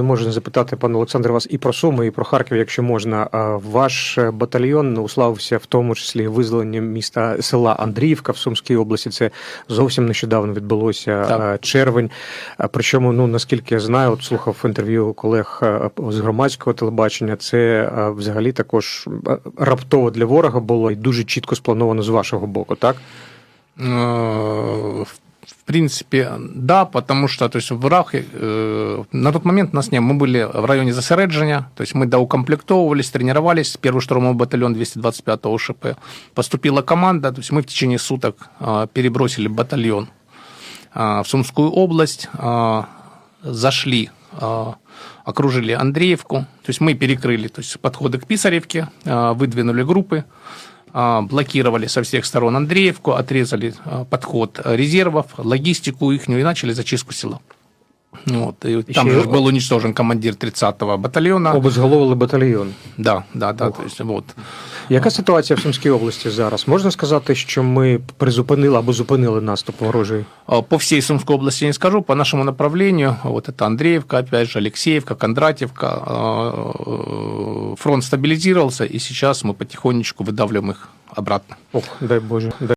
Не можу не запитати, пане Олександре, вас і про Суми, і про Харків, якщо можна. Ваш батальйон уславився в тому числі визволенням міста села Андріївка в Сумській області. Це зовсім нещодавно відбулося Так. червень. Причому, ну наскільки я знаю, от слухав інтерв'ю колег з громадського телебачення. Це взагалі також раптово для ворога було і дуже чітко сплановано з вашого боку, так? Э, В принципе, да, потому что то есть, враг э, на тот момент нас не. Мы были в районе Засередження, то есть мы доукомплектовывались, тренировались. Первый штурмовой батальон 225-го ШП. Поступила команда, то есть мы в течение суток э, перебросили батальон э, в Сумскую область, э, зашли, э, окружили Андреевку, то есть мы перекрыли то есть подходы к Писаревке, э, выдвинули группы, блокировали со всех сторон Андреевку, отрезали подход резервов, логистику их и начали зачистку села. Вот, и там Еще- же был уничтожен командир 30-го батальона. Обезголовили батальйон. Да, да, да. То есть, вот. Яка ситуація в Сумській області зараз? Можна сказати, що ми призупинили або зупинили наступ ворожий? А, По всей Сумской области не скажу, по нашему направлению, вот это Андреевка, опять же, Алексеевка, Кондратьевка, а, э, фронт стабилизировался, и сейчас мы потихонечку выдавливаем их обратно. Ох, дай Боже. Дай